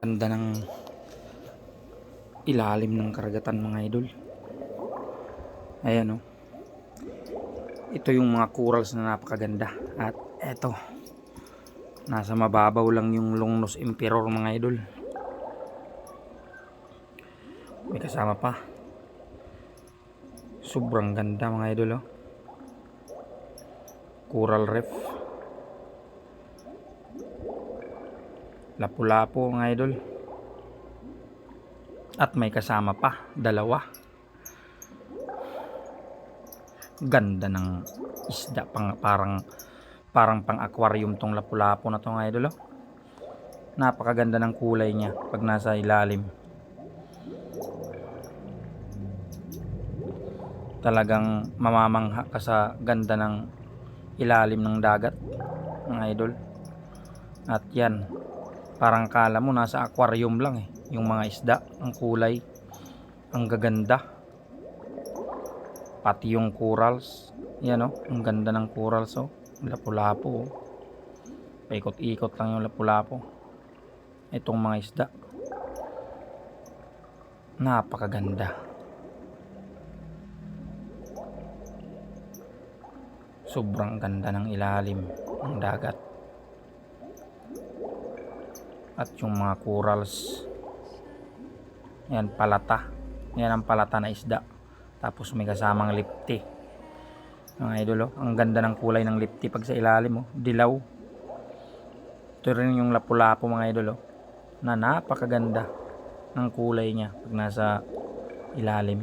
Ganda ng ilalim ng karagatan mga idol. Ayan o. Ito yung mga corals na napakaganda. At eto. Nasa mababaw lang yung Longnos Emperor mga idol. May kasama pa. Sobrang ganda mga idol oh. Coral Reef. Lapu-lapu mga idol. At may kasama pa, dalawa. Ganda ng isda pang parang parang pang aquarium tong lapu-lapu na to mga idol. Oh. Napakaganda ng kulay niya pag nasa ilalim. Talagang mamamangha ka sa ganda ng ilalim ng dagat mga idol. At yan, parang kala mo nasa aquarium lang eh. Yung mga isda ang kulay ang gaganda. Pati yung corals. Yan oh ang ganda ng corals oh. Lapu-lapu oh. paikot-ikot lang yung lapu-lapu. Itong mga isda. Napakaganda. Sobrang ganda ng ilalim ng dagat at yung mga corals yan palata yan ang palata na isda tapos may kasamang lipti mga idol oh. ang ganda ng kulay ng lipti pag sa ilalim oh. dilaw ito rin yung lapu-lapu mga idol oh. na napakaganda ng kulay niya pag nasa ilalim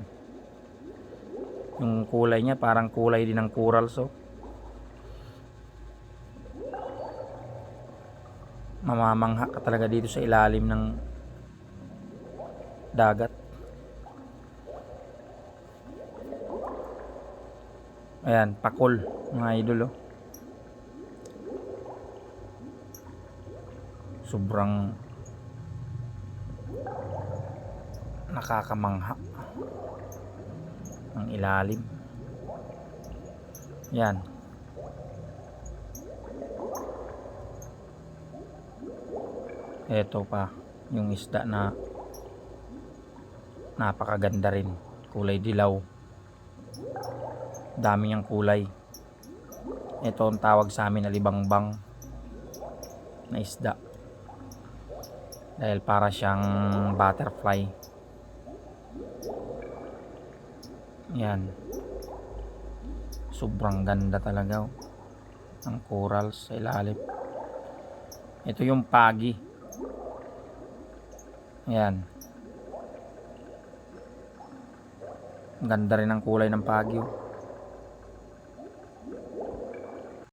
yung kulay niya parang kulay din ng corals oh. Mamamangha ka talaga dito sa ilalim ng dagat. Ayan, pakol mga idol oh. Sobrang nakakamangha ang ilalim. Yan. Ito pa yung isda na napakaganda rin. Kulay dilaw. Dami niyang kulay. Ito ang tawag sa amin na libangbang na isda. Dahil para siyang butterfly. Yan. Sobrang ganda talaga oh, ng corals sa ilalim. Ito yung pagi yan Ang ganda rin ng kulay ng pagyo.